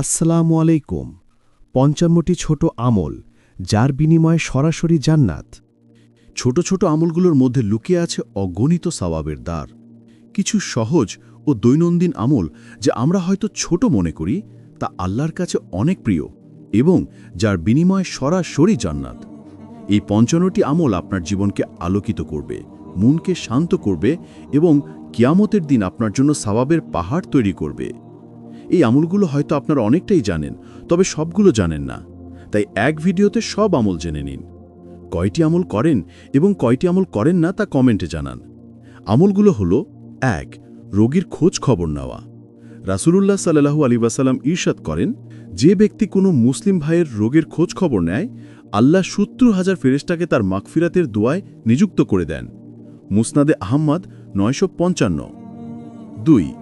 আসসালামু আলাইকুম। পঞ্চান্নটি ছোট আমল, যার বিনিময়ে সরাসরি জান্নাত। ছোট ছোট আমলগুলোর মধ্যে লুকিয়ে আছে অগণিত সওয়াবের দ্বার। কিছু সহজ ও দৈনন্দিন আমল যা আমরা হয়তো ছোট মনে করি, তা আল্লাহর কাছে অনেক প্রিয় এবং যার বিনিময়ে সরাসরি জান্নাত। এই পঞ্চান্নটি আমল আপনার জীবনকে আলোকিত করবে, মনকে শান্ত করবে এবং কিয়ামতের দিন আপনার জন্য সওয়াবের পাহাড় তৈরি করবে। এই আমলগুলো হয়তো আপনারা অনেকটাই জানেন, তবে সবগুলো জানেন না। তাই এক ভিডিওতে সব আমল জেনে নিন। কয়টি আমল করেন এবং কয়টি আমল করেন না তা কমেন্টে জানান। আমলগুলো হল, এক, রোগীর খোঁজ খবর নেওয়া। রাসুলুল্লাহ সাল্লাহু আলী ওয়াসাল্লাম ঈর্ষাদ করেন, যে ব্যক্তি কোনো মুসলিম ভাইয়ের রোগের খোঁজ খবর নেয়, আল্লাহ সত্তর হাজার ফেরেস্টাকে তার মাগফিরাতের দোয়ায় নিযুক্ত করে দেন। মুসনাদে আহম্মদ নয়শো পঞ্চান্ন। দুই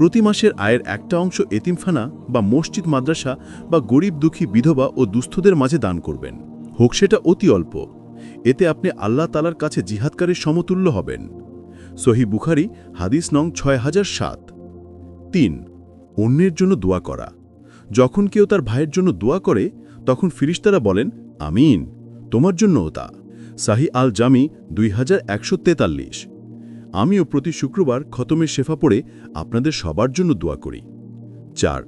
প্রতি মাসের আয়ের একটা অংশ এতিমখানা বা মসজিদ, মাদ্রাসা বা গরিব দুঃখী বিধবা ও দুস্থদের মাঝে দান করবেন। হোক সেটা অতি অল্প। এতে আপনি আল্লাহ তালার কাছে জিহাদকারীর সমতুল্য হবেন। সহি বুখারি, হাদিস নং ছয় হাজার সাত। তিন, অন্যের জন্য দোয়া করা। যখন কেউ তার ভাইয়ের জন্য দোয়া করে, তখন ফিরিস্তারা বলেন, আমিন, তোমার জন্যও তা। সাহি আল জামি দুই হাজার একশো তেতাল্লিশ। আমিও প্রতি শুক্রবার খতমের শেফা পড়ে আপনাদের সবার জন্য দোয়া করি। চার,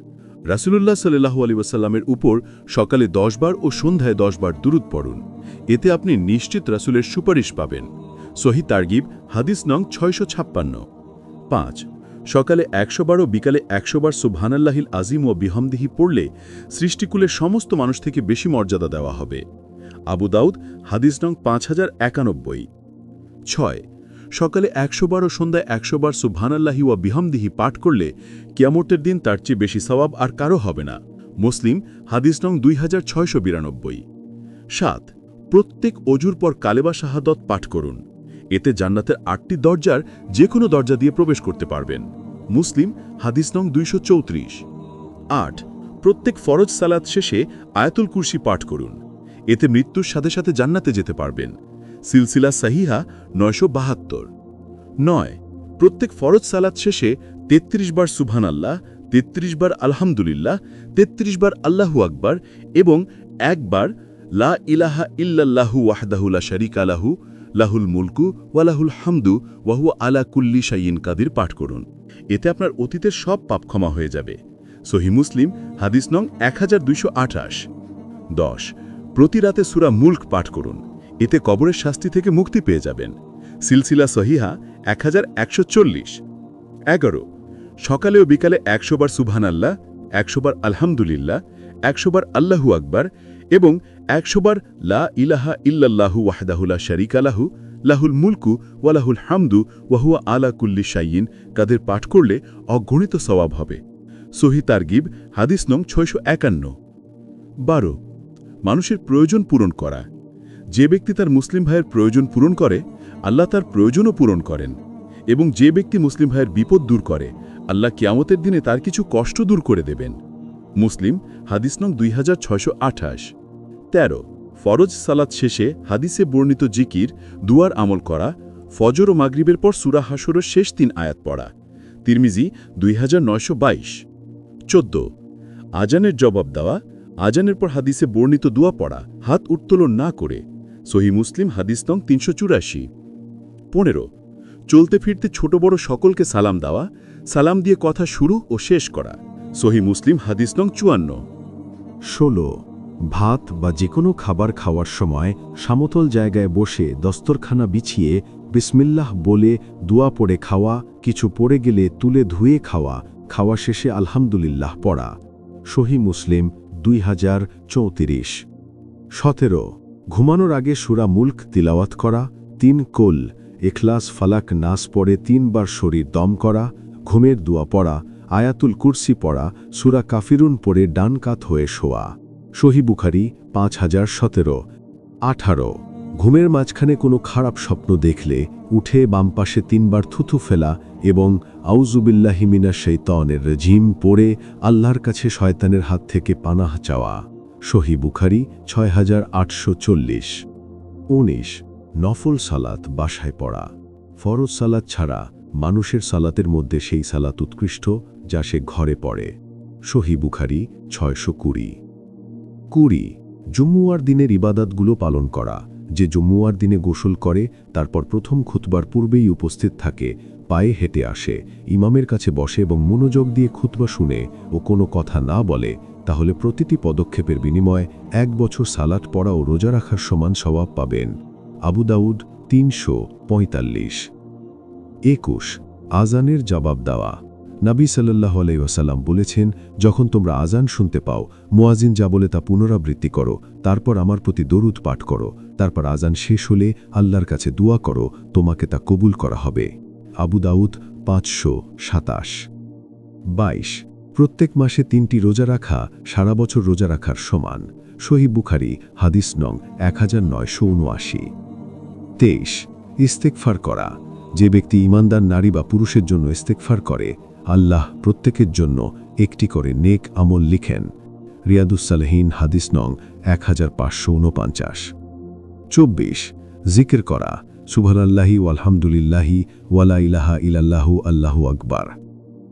রাসুলুল্লাহ সাল্লাহু আলী ওয়াসাল্লামের উপর সকালে দশ বার ও সন্ধ্যায় দশ বার দুরুদ পড়ুন। এতে আপনি নিশ্চিত রাসুলের সুপারিশ পাবেন। সহি তার্গিব, হাদিস নং ছয়শো ছাপ্পান্ন। পাঁচ, সকালে একশো বার ও বিকালে একশো বার সুবহানাল্লাহিল আজিম ও বিহমদিহি পড়লে সৃষ্টিকুলের সমস্ত মানুষ থেকে বেশি মর্যাদা দেওয়া হবে। আবু দাউদ, হাদিস নং পাঁচ হাজার একানব্বই। ছয় সকালে একশো বার ও সন্ধ্যায় একশো বার সুবহানাল্লাহি ওয়া বিহামদিহি পাঠ করলে কিয়ামতের দিন তার চেয়ে বেশি সওয়াব আর কারও হবে না। মুসলিম, হাদিস নং দুই হাজার ছয়শো বিরানব্বই। সাত, প্রত্যেক অজুর পর কালেবা শাহাদত পাঠ করুন। এতে জান্নাতের আটটি দরজার যে কোনো দরজা দিয়ে প্রবেশ করতে পারবেন। মুসলিম, হাদিস নং দুইশো চৌত্রিশ। আট, প্রত্যেক ফরজ সালাত শেষে আয়াতুল কুরসি পাঠ করুন। এতে মৃত্যুর সাথে সাথে জান্নাতে যেতে পারবেন। সিলসিলা সাহিহা নয়শো বাহাত্তর। নয়, প্রত্যেক ফরজ সালাত শেষে ৩৩ বার সুবহান আল্লাহ ৩৩ বার আলহামদুলিল্লাহ ৩৩ বার আল্লাহু আকবার এবং একবার লা ইলাহা ইল্লাল্লাহু ওয়াহদাহুলা শরিক আলাহু লাহুল মুলকু ওয়ালাহুল হামদু ওয়াহু আলা কুল্লি শাইন কাদির পাঠ করুন। এতে আপনার অতীতের সব পাপ ক্ষমা হয়ে যাবে। সহি মুসলিম, হাদিস নং এক হাজার দুইশো আঠাশ। দশ, প্রতি রাতে সুরা মুল্ক পাঠ করুন। এতে কবরের শাস্তি থেকে মুক্তি পেয়ে যাবেন। সিলসিলা সহিহা এক হাজার একশো চল্লিশ। এগারো। সকালে ও বিকালে একশো বার সুবহান আল্লাহ একশো বার আলহামদুলিল্লাহ, একশো বার আল্লাহু আকবার এবং একশো বার লা ইলাহা ইল্লাল্লাহু ওয়াহদাহুল্লা শরিক আলাহু লাহুল মুলকু ওয়ালাহুল হামদু ওয়াহুয়া আলা কুল্লি শাইন কাদের পাঠ করলে অগণিত সওয়াব হবে। সহি তারগিব, হাদিস নং ছয়শো একান্ন। বারো। মানুষের প্রয়োজন পূরণ করা। যে ব্যক্তি তার মুসলিম ভাইয়ের প্রয়োজন পূরণ করে, আল্লাহ তার প্রয়োজনও পূরণ করেন। এবং যে ব্যক্তি মুসলিম ভাইয়ের বিপদ দূর করে, আল্লাহ কিয়ামতের দিনে তার কিছু কষ্ট দূর করে দেবেন। মুসলিম, হাদিস নং দুই হাজার ছয়শো আঠাশ। তেরো, ফরজ সালাত শেষে হাদিসে বর্ণিত জিকির, দুয়ার আমল করা, ফজর ও মাগরিবের পর সুরা হাসরের শেষ তিন আয়াত পড়া। তিরমিজি, দুই হাজার নয়শো বাইশ। চোদ্দ, আজানের জবাব দেওয়া, আজানের পর হাদিসে বর্ণিত দোয়া পড়া, হাত উত্তোলন না করে সহি মুসলিম হাদিস নং তিনশো চুরাশি। পনেরো, চলতে ফিরতে ছোট বড় সকলকে সালাম দেওয়া, সালাম দিয়ে কথা শুরু ও শেষ করা, সহি মুসলিম হাদিস নং চুয়ান্ন। ষোলো, ভাত বা যে কোনো খাবার খাওয়ার সময় সমতল জায়গায় বসে দস্তরখানা বিছিয়ে বিসমিল্লাহ বলে দোয়া পড়ে খাওয়া, কিছু পড়ে গেলে তুলে ধুয়ে খাওয়া খাওয়া শেষে আলহামদুলিল্লাহ পড়া। সহি মুসলিম দুই হাজার চৌত্রিশ। সতেরো ঘুমানোর আগে সুরা মুল্ক তিলাওয়াত করা, তিন কোল এখলাস ফালাক, নাস পড়ে তিনবার শরীর দম করা, ঘুমের দোয়া পড়া, আয়াতুল কুরসি পড়া, সুরা কাফিরুন পড়ে ডান কাত হয়ে শোয়া। সহি বুখারি, পাঁচ হাজার সতেরো। আঠারো। ঘুমের মাঝখানে কোনো খারাপ স্বপ্ন দেখলে উঠে বাম পাশে তিনবার থুথু ফেলা এবং আউজুবিল্লাহিমিনা শৈতনের রেজিম পড়ে আল্লাহর কাছে শয়তানের হাত থেকে পানাহ চাওয়া। সহি বুখারি ছয় হাজার আটশো চল্লিশ। উনিশ, নফল সালাত বাসায় পড়া। ফরজ সালাত ছাড়া মানুষের সালাতের মধ্যে সেই সালাত উৎকৃষ্ট যা সে ঘরে পড়ে। সহি বুখারি ছয়শো কুড়ি। কুড়ি, জম্মুয়ার দিনের ইবাদাতগুলো পালন করা। যে জম্মুয়ার দিনে গোসল করে, তারপর প্রথম খুতবার পূর্বেই উপস্থিত থাকে, পায়ে হেঁটে আসে, ইমামের কাছে বসে এবং মনোযোগ দিয়ে খুতবা শুনে ও কোনো কথা না বলে তাহলে প্রতিটি পদক্ষেপের বিনিময়ে এক বছর সালাট পড়া ও রোজা রাখার সমান স্বভাব পাবেন। আবু দাউদ তিনশো পঁয়তাল্লিশ। একুশ আজানের জবাব দেওয়া। নবী সাল্লাহ আলাইসাল্লাম বলেছেন, যখন তোমরা আজান শুনতে পাও মুয়াজিন যা বলে তা পুনরাবৃত্তি করো, তারপর আমার প্রতি দরুদ পাঠ করো, তারপর আজান শেষ হলে আল্লাহর কাছে দোয়া করো, তোমাকে তা কবুল করা হবে। আবু দাউদ পাঁচশো সাতাশ। বাইশ প্রত্যেক মাসে তিনটি রোজা রাখা, সারা বছর রোজা রাখার সমান। সহি বুখারি, হাদিস নং এক হাজার নয়শো উনআশি। তেইশ ইস্তেকফার করা। যে ব্যক্তি ইমানদার নারী বা পুরুষের জন্য ইস্তেকফার করে, আল্লাহ প্রত্যেকের জন্য একটি করে নেক আমল লিখেন। রিয়াদুসালহীন হাদিস নং এক হাজার পাঁচশো উনপঞ্চাশ। চব্বিশ, জিকির করা। সুবহানাল্লাহি আলহামদুলিল্লাহি ওয়ালা ইলাহা ইলাল্লাহু আল্লাহু আকবার।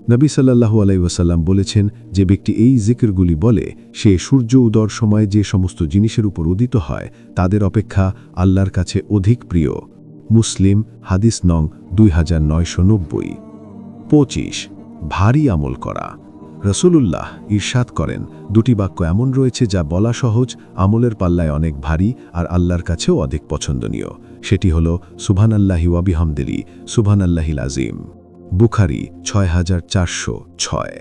নবী সাল্লাল্লাহু আলাইসাল্লাম বলেছেন যে ব্যক্তি এই জিকিরগুলি বলে, সে সূর্য উদর সময় যে সমস্ত জিনিসের উপর উদিত হয়, তাদের অপেক্ষা আল্লাহর কাছে অধিক প্রিয়। মুসলিম, হাদিস নং দুই হাজার নয়শো নব্বই। পঁচিশ, ভারী আমল করা। রসুলুল্লাহ ঈর্ষাদ করেন, দুটি বাক্য এমন রয়েছে যা বলা সহজ, আমলের পাল্লায় অনেক ভারী আর আল্লাহর কাছেও অধিক পছন্দনীয়। সেটি হল সুবহান আল্লাহি ওয়াবিহামদিলি সুবহান আল্লাহিল আজিম বুখারি ছয় হাজার চারশো ছয়।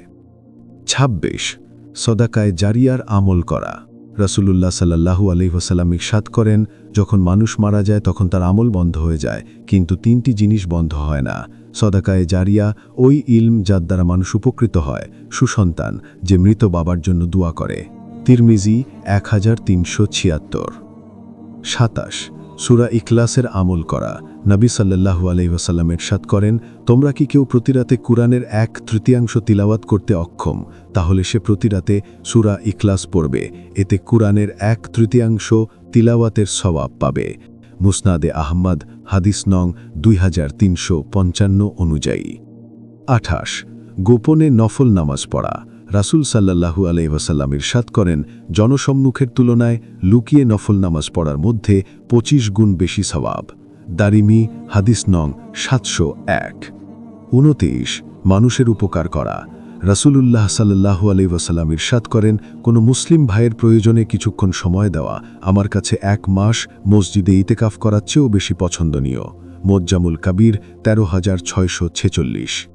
ছাব্বিশ, সদাকায় জারিয়ার আমল করা। রসুলুল্লাহ সাল্লাহু আলহিহাসাল্লাম ইরশাদ করেন, যখন মানুষ মারা যায় তখন তার আমল বন্ধ হয়ে যায়, কিন্তু তিনটি জিনিস বন্ধ হয় না। সদাকায়ে জারিয়া ওই ইলম যার দ্বারা মানুষ উপকৃত হয়, সুসন্তান, যে মৃত বাবার জন্য দোয়া করে। তিরমিজি এক হাজার তিনশো ছিয়াত্তর। সাতাশ সুরা ইখলাসের আমল করা। নবী সাল্লাহু আলহিহাসাল্লাম সাত করেন, তোমরা কি কেউ প্রতিরাতে কুরআনের এক তৃতীয়াংশ তিলাওয়াত করতে অক্ষম? তাহলে সে প্রতিরাতে সুরা ইখলাস পড়বে। এতে কুরআনের এক তৃতীয়াংশ তিলাওয়াতের সবাব পাবে। মুসনাদে আহমদ, হাদিস নং দুই হাজার তিনশো পঞ্চান্ন অনুযায়ী। আঠাশ, গোপনে নফল নামাজ পড়া। রাসুল সাল্লাহু আলহিহাসাল্লাম ইরশাদ করেন, জনসম্মুখের তুলনায় লুকিয়ে নফল নামাজ পড়ার মধ্যে ২৫ গুণ বেশি সবাব দারিমি, হাদিস নং সাতশো এক। উনতেইশ মানুষের উপকার করা। রাসূলুল্লাহ সাল্লাহু আলহিহাসাল্লাম ইরশাদ করেন, কোনো মুসলিম ভাইয়ের প্রয়োজনে কিছুক্ষণ সময় দেওয়া, আমার কাছে এক মাস মসজিদে ইতেকাফ করার চেয়েও বেশি পছন্দনীয়। মোজ্জামুল কাবির তেরো হাজার ছয়শো ছেচল্লিশ।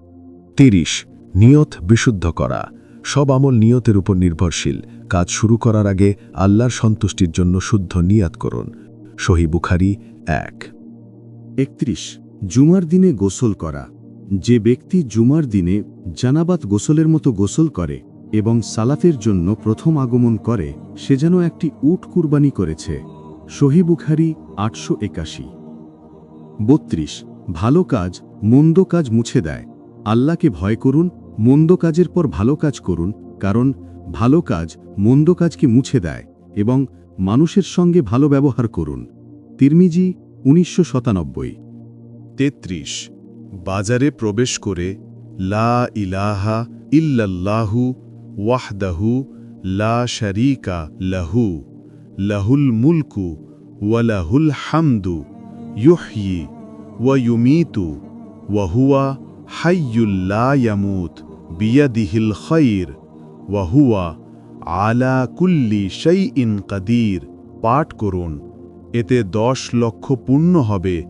তিরিশ, নিয়ত বিশুদ্ধ করা। সব আমল নিয়তের উপর নির্ভরশীল। কাজ শুরু করার আগে আল্লাহর সন্তুষ্টির জন্য শুদ্ধ নিয়াত করুন। সহি বুখারি, এক। একত্রিশ। জুমার দিনে গোসল করা। যে ব্যক্তি জুমার দিনে জানাবাত গোসলের মতো গোসল করে এবং সালাতের জন্য প্রথম আগমন করে, সে যেন একটি উট কুরবানি করেছে। সহি বুখারি, আটশো একাশি। বত্রিশ। ভালো কাজ, মন্দ কাজ মুছে দেয়। আল্লাহকে ভয় করুন মন্দ কাজের পর ভালো কাজ করুন, কারণ ভালো কাজ মন্দ কাজকে মুছে দেয় এবং মানুষের সঙ্গে ভালো ব্যবহার করুন। তিরমিজি উনিশশো শতানব্বই তেত্রিশ। বাজারে প্রবেশ করে, লা ইলাহা ইল্লাল্লাহু ওয়াহদাহু লা শারিকা লাহু, লাহুল মুলকু ওয়ালাহুল হামদু, ইউহয়ি ওয়ায়ুমিতু ওয়াহুয়া হাইয়ুল্লা ইয়ামুত বিয়াদিহিল খৈর ওয়াহুয়া আলা কুল্লি শাইইন কাদির। পাঠ করুন। এতে দশ লক্ষ পূর্ণ হবে,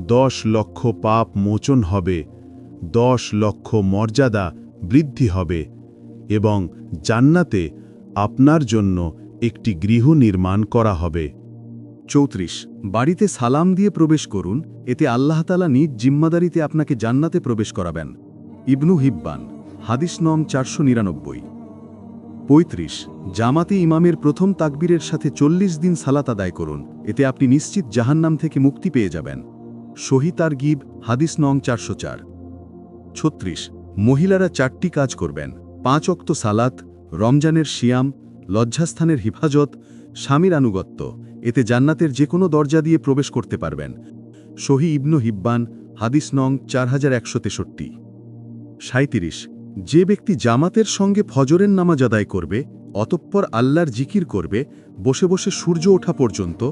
দশ লক্ষ পাপ মোচন হবে, দশ লক্ষ মর্যাদা বৃদ্ধি হবে এবং জান্নাতে আপনার জন্য একটি গৃহ নির্মাণ করা হবে। চৌত্রিশ, বাড়িতে সালাম দিয়ে প্রবেশ করুন, এতে আল্লাহতালা নিজ জিম্মাদারিতে আপনাকে জান্নাতে প্রবেশ করাবেন। ইবনু হিব্বান, হাদিস নং চারশো নিরানব্বই। পঁয়ত্রিশ, জামাতে ইমামের প্রথম তাকবীরের সাথে চল্লিশ দিন সালাত আদায় করুন, এতে আপনি নিশ্চিত জাহান্নাম থেকে মুক্তি পেয়ে যাবেন। শহীতার গিব হাদিস নং চারশো চার। ছত্রিশ, মহিলারা চারটি কাজ করবেন, পাঁচ অক্ত সালাত, রমজানের শিয়াম, লজ্জাস্থানের হিফাজত, স্বামীর আনুগত্য। এতে জান্নাতের যে কোনো দরজা দিয়ে প্রবেশ করতে পারবেন। শহী ইবনু হিব্বান, হাদিস নং চার হাজার একশো তেষট্টি। সাঁত্রিশ যে ব্যক্তি জামাতের সঙ্গে ফজরের নামাজ আদায় করবে, অতঃপর আল্লাহর জিকির করবে, বসে বসে সূর্য ওঠা পর্যন্ত,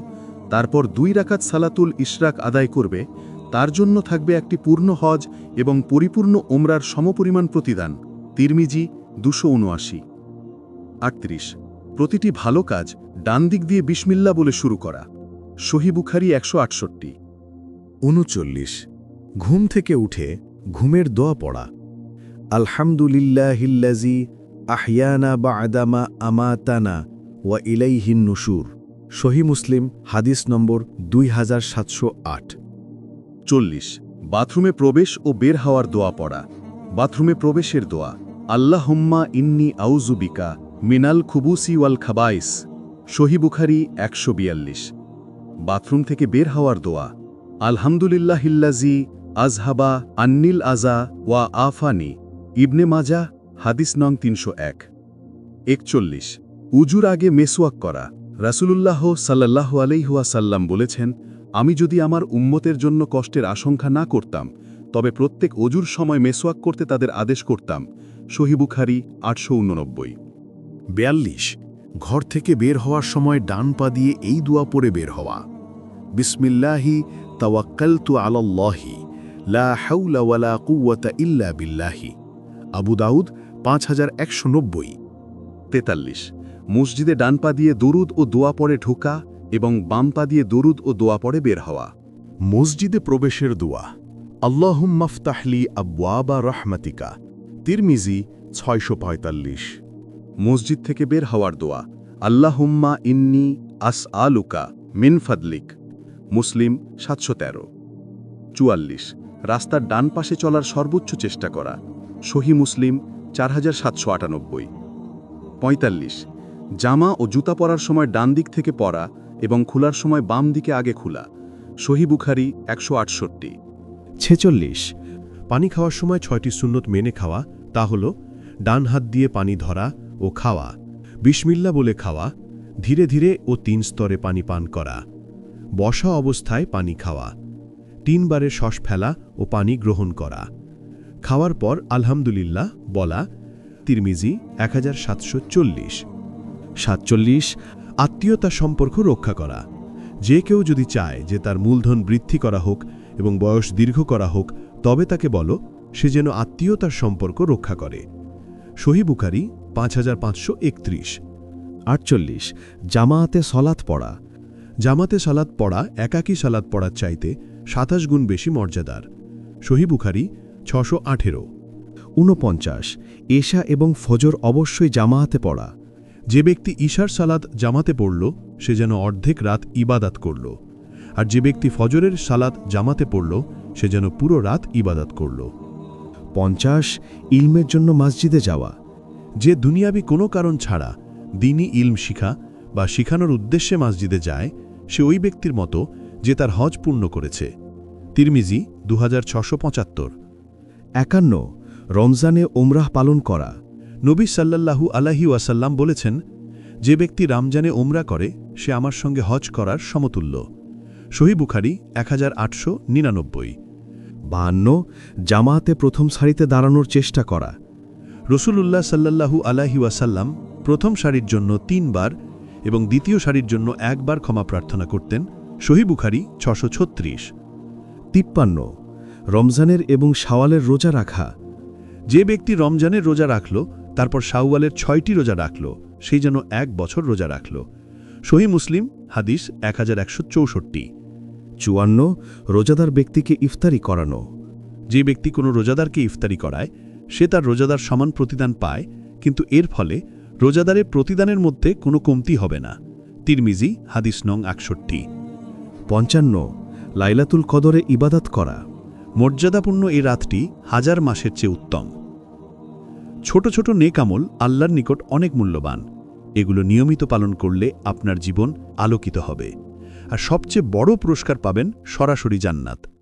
তারপর দুই রাকাত সালাতুল ইশরাক আদায় করবে, তার জন্য থাকবে একটি পূর্ণ হজ এবং পরিপূর্ণ ওমরার সমপরিমাণ প্রতিদান। তিরমিজি, দুশো উনআশি। আটত্রিশ প্রতিটি ভালো কাজ ডান দিক দিয়ে বিসমিল্লা বলে শুরু করা। সহিবুখারি একশো আটষট্টি। উনচল্লিশ। ঘুম থেকে উঠে ঘুমের দোয়া পড়া। আলহামদুলিল্লাহিল্লাজি আহিয়ানা বা আদামা আমাতানা ওয়া ইলাইহিন নুসুর সহি মুসলিম হাদিস নম্বর দুই হাজার সাতশো আট। চল্লিশ। বাথরুমে প্রবেশ ও বের হওয়ার দোয়া পড়া। বাথরুমে প্রবেশের দোয়া। আল্লাহম্মা ইন্নি আউজুবিকা মিনাল খুবুসি ওয়াল খাবাইস সহিবুখারি একশো বিয়াল্লিশ। বাথরুম থেকে বের হওয়ার দোয়া আলহামদুলিল্লাহ হিল্লাজি আজহাবা আন্নিল আজা ওয়া আফানি, ইবনে মাজা, হাদিস নং তিনশো এক। একচল্লিশ। উজুর আগে মেসওয়াক করা, রাসূলুল্লাহ সাল্লাহ আলাইহুয়া সাল্লাম বলেছেন, আমি যদি আমার উম্মতের জন্য কষ্টের আশঙ্কা না করতাম, তবে প্রত্যেক অজুর সময় মেসওয়াক করতে তাদের আদেশ করতাম। সহিবুখারি আটশো উননব্বই। বিয়াল্লিশ। ঘর থেকে বের হওয়ার সময় ডান পা দিয়ে এই দোয়া পড়ে বের হওয়া। বিসমিল্লাহি তাওয়াক্কালতু আলাল্লাহি, লা হাউলা ওয়ালা কুওয়াতা ইল্লা বিল্লাহি। আবু দাউদ পাঁচ হাজার একশো নব্বই। তেতাল্লিশ। মসজিদে ডান পা দিয়ে দরুদ ও দোয়া পড়ে ঢোকা এবং বাম পা দিয়ে দরুদ ও দোয়া পড়ে বের হওয়া। মসজিদে প্রবেশের দোয়া। আল্লাহুম্মাফতাহলি আব্বাবা রহমাতিকা। তিরমিজি ছয়শো পঁয়তাল্লিশ। মসজিদ থেকে বের হওয়ার দোয়া, আল্লাহুম্মা ইন্নি আস আলুকা মিন ফাদলিক। মুসলিম সাতশো তেরো। চুয়াল্লিশ। রাস্তার ডান পাশে চলার সর্বোচ্চ চেষ্টা করা, সহি মুসলিম চার হাজার সাতশো আটানব্বই। পঁয়তাল্লিশ। জামা ও জুতা পরার সময় ডান দিক থেকে পরা এবং খোলার সময় বাম দিকে আগে খোলা, সহি বুখারি একশো আটষট্টি। ছেচল্লিশ। পানি খাওয়ার সময় ছয়টি সুন্নত মেনে খাওয়া, তা হল, ডান হাত দিয়ে পানি ধরা ও খাওয়া। বিসমিল্লা বলে খাওয়া, ধীরে ধীরে ও তিন স্তরে পানি পান করা। বসা অবস্থায় পানি খাওয়া। তিনবারে শ্বাস ফেলা ও পানি গ্রহণ করা। খাওয়ার পর আলহামদুলিল্লাহ বলা, তিরমিজি এক হাজার সাতশো চল্লিশ। সাতচল্লিশ, আত্মীয়তা সম্পর্ক রক্ষা করা। যে কেউ যদি চায় যে তার মূলধন বৃদ্ধি করা হোক এবং বয়স দীর্ঘ করা হোক, তবে তাকে বলো, সে যেন আত্মীয়তার সম্পর্ক রক্ষা করে। সহিবুকারি পাঁচ হাজার পাঁচশো একত্রিশ। আটচল্লিশ জামায়াতে সলাৎ পড়া। জামাতে সালাত পড়া একাকী সালাত পড়ার চাইতে সাতাশ গুণ বেশি মর্যাদার। সহিবুখারি ছশো আঠেরো। ঊনপঞ্চাশ, এশা এবং ফজর অবশ্যই জামায়াতে পড়া। যে ব্যক্তি ঈশার সালাত জামাতে পড়ল, সে যেন অর্ধেক রাত ইবাদাত করল। আর যে ব্যক্তি ফজরের সালাত জামাতে পড়ল, সে যেন পুরো রাত ইবাদাত করল। পঞ্চাশ, ইলমের জন্য মসজিদে যাওয়া। যে দুনিয়াবি কোনো কারণ ছাড়া দিনই ইলম শিখা বা শিখানোর উদ্দেশ্যে মসজিদে যায়, সে ওই ব্যক্তির মতো যে তার হজ পূর্ণ করেছে। তিরমিজি দু হাজার একান্ন, রমজানে ওমরাহ পালন করা। নবী সাল্লাল্লাহু আলাহি ওয়াসাল্লাম বলেছেন, যে ব্যক্তি রামজানে ওমরা করে, সে আমার সঙ্গে হজ করার সমতুল্য। সহি বুখারি এক হাজার আটশো নিরানব্বই। বাহান্ন জামায়াতে প্রথম সারিতে দাঁড়ানোর চেষ্টা করা। রসুলুল্লাহ সাল্লাল্লাহু আলাহি ওয়াসাল্লাম প্রথম সারির জন্য তিনবার এবং দ্বিতীয় সারির জন্য একবার ক্ষমা প্রার্থনা করতেন, সহি বুখারি ছশো ছত্রিশ। তিপ্পান্ন, রমজানের এবং শাওয়ালের রোজা রাখা। যে ব্যক্তি রমজানের রোজা রাখল, তারপর শাওয়ালের ছয়টি রোজা রাখল সেই যেন এক বছর রোজা রাখল। সহি মুসলিম, হাদিস এক হাজার একশো চৌষট্টি। চুয়ান্ন, রোজাদার ব্যক্তিকে ইফতারি করানো। যে ব্যক্তি কোনো রোজাদারকে ইফতারি করায় সে তার রোজাদার সমান প্রতিদান পায়, কিন্তু এর ফলে রোজাদারের প্রতিদানের মধ্যে কোনো কমতি হবে না। তিরমিজি, হাদিস নং একষট্টি। পঞ্চান্ন, লাইলাতুল কদরে ইবাদত করা। মর্যাদাপূর্ণ এই রাতটি হাজার মাসের চেয়ে উত্তম। ছোট ছোট নেকামল আল্লাহর নিকট অনেক মূল্যবান। এগুলো নিয়মিত পালন করলে আপনার জীবন আলোকিত হবে। আর সবচেয়ে বড় পুরস্কার পাবেন সরাসরি জান্নাত।